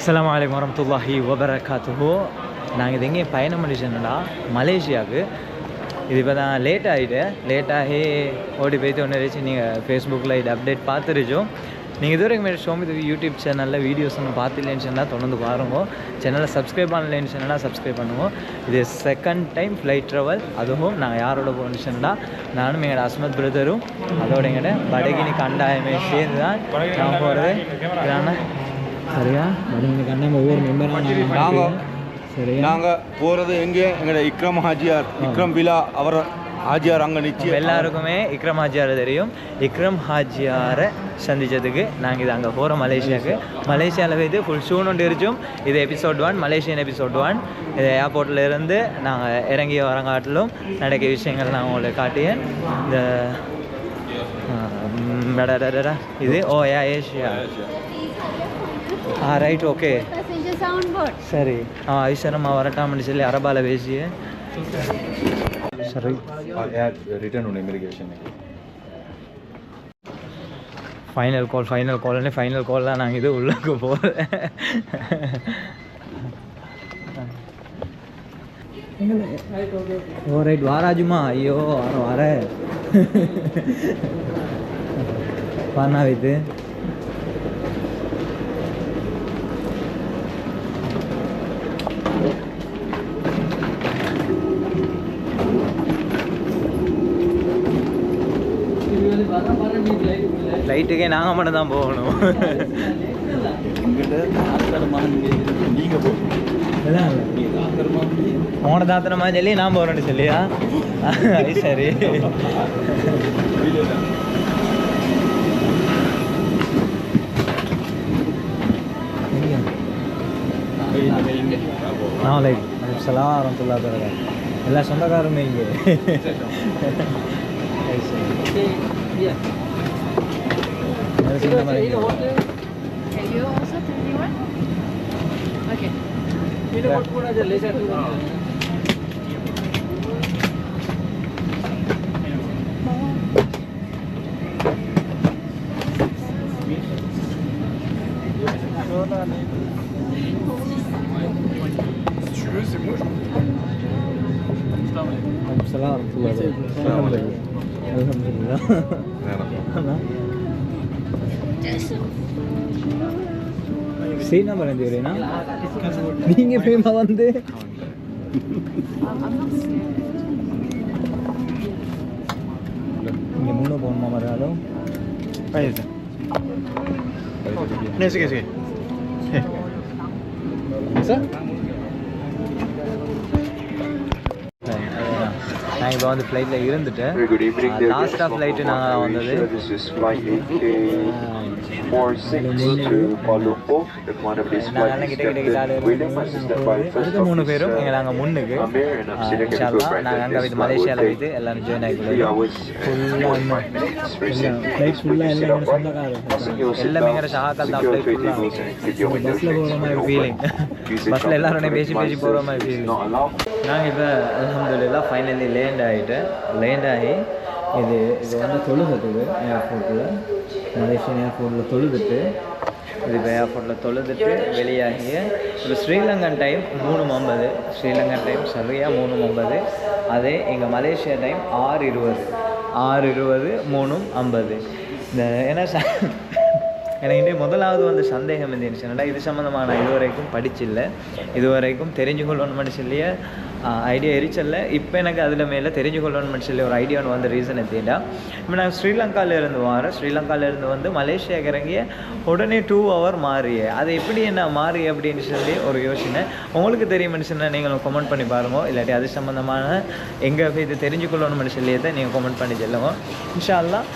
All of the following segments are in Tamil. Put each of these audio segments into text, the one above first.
அஸ்ஸலாமு வலைக்கம் வரமத்துல்லாஹி வபரகாத்துஹோ நாங்கள் இது எங்கேயும் பயணம் பண்ணிச்சோன்னா மலேசியாவுக்கு. இது இப்போ தான் லேட் ஆகிட்டு லேட்டாகி ஓடி போய்த்து ஒன்று இருந்துச்சு. நீங்கள் ஃபேஸ்புக்கில் இது அப்டேட் பார்த்துருச்சோம் நீங்கள் இது வரைக்கும் மேலே ஷோமி இது யூடியூப் சேனலில் வீடியோஸ் ஒன்று பார்த்துலேன்னு சொன்னால் தொடர்ந்து பாருங்க. சேனலை சப்ஸ்கிரைப் பண்ணலேன்னு சொன்னால் சப்ஸ்கிரைப் பண்ணுவோம் இது செகண்ட் டைம் ஃப்ளைட் ட்ராவல் அதுவும் நாங்கள் யாரோட போனிச்சுன்னா நானும் எங்களோட அஸ்மத் பிரதரும் அதோட எங்கள்கிட்ட படகினி கண்டாயமே சேர்ந்து தான் நான் போகிறது சரியா? படகினி கண்டாயம் ஒவ்வொரு மெம்பரும் நாங்கள் சரியா? நாங்கள் போகிறது எங்கே? எங்களோட இக்ரம் ஹாஜியார் இக்ரம் விழா அவர் ஹாஜியார் அங்கே நிச்சயம். எல்லாருக்குமே இக்ரம் ஹாஜியாரை தெரியும். இக்ரம் ஹாஜியாரை சந்திச்சதுக்கு நாங்கள் இது அங்கே போகிறோம் மலேசியாவுக்கு. மலேசியாவில் போய்த்து ஃபுல் ஷூன் ஒன்று இருக்கும் இது episode one Malaysian episode one இது ஏர்போர்ட்டில் இருந்து நாங்கள் இறங்கி வரங்காட்டிலும் நடக்க விஷயங்கள் நான் உங்களுக்கு காட்டியேன் இந்த. இது ஓ yeah Asia ah right okay passengers on board. சரி ஆ ஐஸ்வரம்மா வரட்டாம்னு சொல்லி அரபால பேசி சரி ரிட்டர்ன் உண்டு இமிகிரேஷன் ஃபைனல் கால் ஃபைனல் கால்னு ஃபைனல் கால்லாம் நாங்கள் இது உள்ளுக்கு போகிறேன் ஓ ரைட் வாராஜுமா ஐயோ வர வர பண்ணா வைத்து ஃபைட்டுக்கே நாங்கள் மட்டும் தான் போகணும் போன போ உன தாத்தனமா சொல்லி நான் போகிறேன்னு சொல்லியா அது சரி நாளைக்கு சலாம் வரமத்துல்லா எல்லா சொந்தக்காரருமே இங்கே Can you also 21? Okay. You know what would I laser do? Si tu veux, c'est moi. Salam. Salam. Salam. Salam. Salam. Salam. Say na ba nandiyo rin ha? Hindi pa yung maganda eh. Hindi mo na buwan mamaralo. Ayos na. Sige, sige. Isa? And Officer இன்ஷால்லா Chemical நாங்கள் அங்கே Practice. போய் மலேசியாவில் போயிட்டு எல்லாரும் ஜாயின் Three ஆகிக்கலாம் hours and 45 minutes. Receive. Flight ஃபுல்லாக Sit எல்லாம். ஷாக்கால் தான் ஃப்ளைட் ஃபீலிங் பஸ்ஸில் எல்லாரோடையும் பேசி பேசி போகிற மாதிரி ஃபீலிங். நாங்கள் இப்போ அலமதுல்லா ஃபைனலி லேண்ட் ஆகிட்டேன் லேண்ட் ஆகி இது இது வந்து தொழுதுக்குது ஏர்போர்ட்டில் மலேசியன் ஏர்போர்ட்டில் தொழுதுட்டு இது இப்போ ஏர்போர்ட்டில் தொழுதுட்டு வெளியாகி இப்போ ஸ்ரீலங்கன் டைம் மூணு ஐம்பது. ஸ்ரீலங்கன் டைம் சரியாக மூணு ஐம்பது. அதே எங்கள் மலேசியா டைம் ஆறு இருபது. ஆறு இருபது மூணும் ஐம்பது. இந்த ஏன்னா எனக்கு முதலாவது வந்து சந்தேகம் இருந்துச்சுன்னா இது சம்மந்தமாக நான் இதுவரைக்கும் படிச்சில்ல. இதுவரைக்கும் தெரிஞ்சு கொள்ளணும்னு சொல்லிய ஐடியா எரிச்சல்ல. இப்போ எனக்கு அதில் மேலே தெரிஞ்சு கொள்ளணும்னு சொல்லி ஒரு ஐடியான்னு வந்து ரீசன் எத்திட்டா இப்போ நான் ஸ்ரீலங்கால இருந்து வரேன். ஸ்ரீலங்காவிலேருந்து வந்து மலேசியாவுக்கு இறங்கிய உடனே டூ ஹவர் மாறியே. அது எப்படி என்ன மாறி அப்படின்னு சொல்லி ஒரு யோசனை. உங்களுக்கு தெரியும்னு சொன்னால் நீங்கள் கமெண்ட் பண்ணி பாருங்க. இல்லாட்டி அது சம்மந்தமான எங்கே இது தெரிஞ்சு கொள்ளணும்னு சொல்லியதை நீங்கள் கமெண்ட் பண்ணி சொல்லுங்க இன்ஷா அல்லாஹ்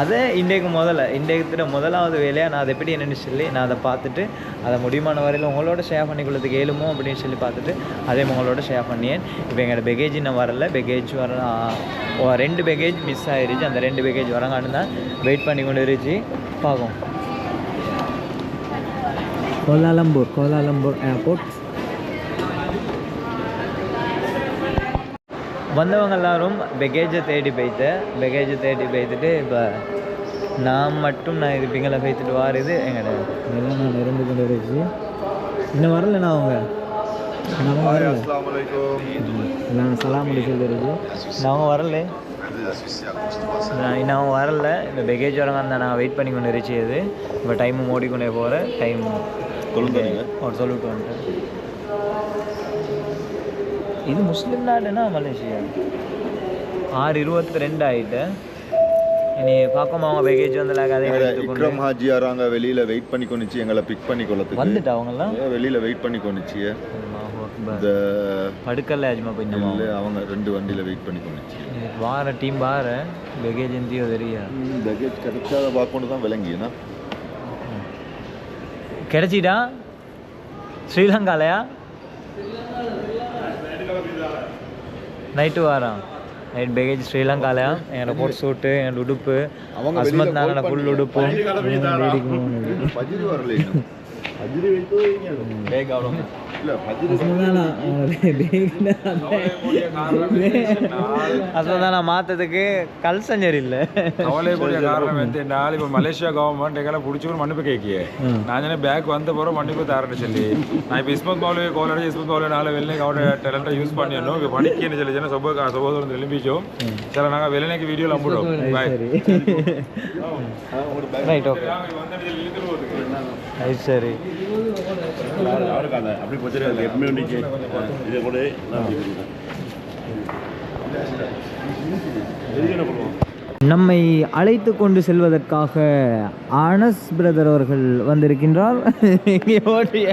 அதை இன்றைக்கு முதல்ல. இன்றைக்கு முதலாவது வேலையாக நான் அதை எப்படி என்னென்னு சொல்லி நான் அதை பார்த்துட்டு அதை முடியுமான வரையில் உங்களோட ஷேர் பண்ணிக்கொள்ளதுக்கு ஏழுமோ அப்படின்னு சொல்லி பார்த்துட்டு அதே உங்களோட ஷேர் பண்ணியேன். இப்போ எங்களோட பேகேஜ் இன்னும் வரல. பேகேஜ் வர ஓ, ரெண்டு பேகேஜ் மிஸ் ஆகிருச்சு அந்த ரெண்டு பேகேஜ் வரங்கான்னு தான் வெயிட் பண்ணி கொண்டு இருந்துச்சு. பார்க்கும் கோலாலம்பூர் கோலாலம்பூர் ஏர்போர்ட் வந்தவங்க எல்லாரும் பெகேஜை தேடி போய்த்து பெகேஜை தேடி போய்த்துட்டு இப்போ நான் மட்டும் நான் இது பிங்களை போய்த்துட்டு வாருது எங்களோட எல்லாம் நான் இருந்து கொண்டு இருந்துச்சு இன்னும் வரலண்ணா அவங்க? அவங்க வரல. அஸ்ஸலாமு அலைக்கும். நான் சலாம் சொல்லி இன்னும் அவங்க வரல நான் இன்னும் அவங்க வரல. இந்த பேகேஜ் வரங்க அந்த நான் வெயிட் பண்ணி கொண்டு இருந்துச்சு இப்போ டைமும் ஓடிக்கொண்டே போகிற டைம் சொல்லிட்டு வந்துட்டேன். இது முஸ்லீம் நாடுனா மலேசியா? ஆறு இருபத்தி ரெண்டு ஆயிட்டு. இனி பார்க்கமா அவங்க பேகேஜ் வந்து அதே எங்களை எடுத்துக்கொண்டு இக்ரம் ஹாஜியார் அங்க வெளியில வெயிட் பண்ணி கொண்டுச்சு எங்களை பிக் பண்ணி கொள்ளத்துக்கு வந்துட்டு அவங்கெல்லாம்? ஏன் வெளியில வெயிட் பண்ணி கொண்டுச்சு. இந்த படுக்கல அஜ்மா கொஞ்சமா இல்ல, அவங்க ரெண்டு வண்டியில வெயிட் பண்ணி கொண்டுச்சு வார டீம் வார பேகேஜ் எந்தியோ தெரியா? லக்கேஜ் கிடைக்காத பார்க்கொண்டு தான் விளங்கினா கிடைச்சிட்டா? ஸ்ரீலங்காலையா? நைட்டு வாரம் நைட் பேகேஜ் ஸ்ரீலங்காலையா என்னோட கோட் சூட்டு என்னோட உடுப்பு. அவங்க அஸ்மத் வெளியில நானோட call ஃபுல் பண்ணி- உடுப்பும் பஜ்ரி வரல இன்னும். பஜ்ரி வைத்தோ இல்ல பஜ்ரி அஸ்மத் நானா மாத்ததுக்கு கல் சஞ்சர் இல்லை. கவலைக்கூடிய காரணம் நாள் இப்போ மலேசியா கவர்மெண்ட் எங்களை பிடிச்சவங்க மன்னிப்பு கேட்கிய நான் பேக் வந்த மன்னிப்பு தரேன்னு சொல்லி. நான் இப்போ இஸ்மத் மௌலவி கோல் அடிச்சு இஸ்மத் நாலு வெளியே அவரோட டேலண்ட்டை யூஸ் பண்ணிடணும். இப்போ படிக்கன்னு சொல்லி சொன்னா சொப சொபோதரம் எழுப்பிச்சோம் சரி நாங்கள் வெளிநேக்கு வீடியோவில் அம்பிடுவோம் பாய் ரைட் ஓகே ரைட் அப்படி இதை கூட நம்மை அழைத்து கொண்டு செல்வதற்காக அனஸ் பிரதர் அவர்கள் வந்திருக்கின்றார். ஓடிய.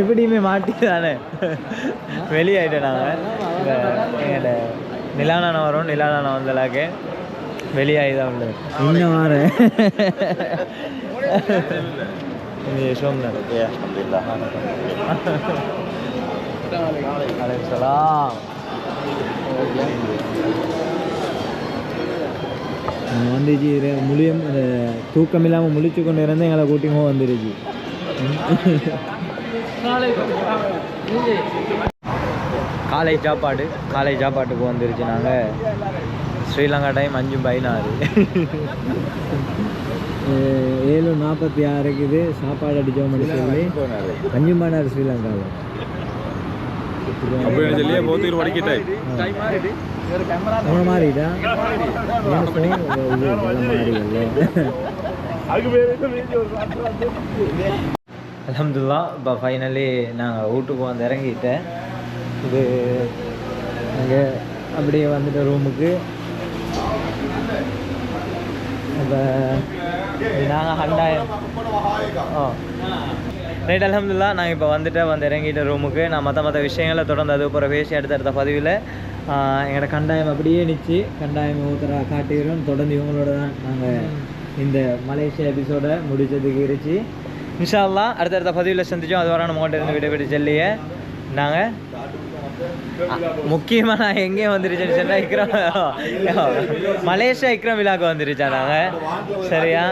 எப்படியுமே மாட்டிதானே? வெளியாயிட்டேன் நாங்கள் நிலானான வரும் நிலானான வந்தலாக்கு வெளியாகி தான் உள்ளது. இன்னும் வார அலைசலாம் வந்துச்சு முழியம் தூக்கம் இல்லாமல் முழிச்சு கொண்டு இருந்து எங்களை கூட்டியும் வந்துருச்சு. காலை சாப்பாடு காலை சாப்பாட்டுக்கு வந்துருச்சு நாங்கள் ஸ்ரீலங்கா டைம் அஞ்சு பதினாறு. ஏழு நாற்பத்தி ஆறுக்கு இது சாப்பாடு அடித்தோம் சொல்லி. அஞ்சு மணி ஸ்ரீலங்காவில் மாறிட்டா அலமதுல்லா இப்போ ஃபைனலி நாங்கள் வீட்டுக்கு வந்து இறங்கிட்டேன். இது அங்கே அப்படியே வந்துட்ட ரூமுக்கு இப்போ நாங்கள் ஹண்டாயம் ஓ. ரைட் அலமதுல்லா நாங்கள் இப்போ வந்துட்டு வந்து இறங்கிட்ட ரூமுக்கு நான் மற்ற மற்ற விஷயங்களை தொடர்ந்து அது போகிற பேசி அடுத்தடுத்த பதிவில் எங்களோட கண்டாயம் அப்படியே நிச்சு. கண்டாயம் ஊத்தரா காட்டுகிறோம் தொடர்ந்து இவங்களோட தான் நாங்கள் இந்த மலேசியா எபிசோடை முடிச்சதுக்கு இருச்சு இன்ஷால்லாம் அடுத்தடுத்த பதிவில் சந்திச்சோம். அது வர நம்ம கிட்ட இருந்து விடைபெற்று செல்லிய. நாங்கள் முக்கியமாக நான் எங்கே வந்துருச்சேன்னு சொன்னால் இக்ரம் மலேசியா விக்ரம் விழாக்கு வந்துருச்சா நாங்கள் சரியா?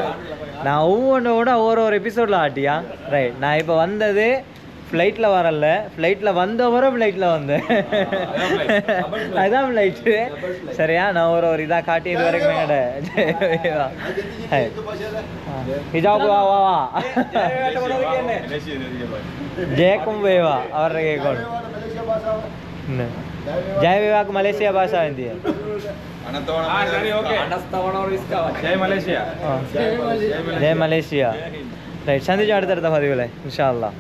நான் ஒவ்வொன்றோட ஒவ்வொரு ஒரு எபிசோடில் ஆட்டியா? ரைட் நான் இப்போ வந்தது ஃப்ளைட்டில் வரல. ஃப்ளைட்டில் வந்தவரை ஃப்ளைட்டில் வந்தேன் அதுதான் ஃப்ளைட்டு சரியா? நான் ஒரு ஒரு இதாக காட்டி இது வரைக்கும் கடை ஹிஜாபு வா வா வா. ஜெயக்கும் வேவா அவர்கிட்ட கேட்கணும் జయ వివాక్ మలేషియా భాష అయింది జయ మలేషియా రైట్ సంధి ఆడతారు తమ దిగులే ఇన్షాల్లా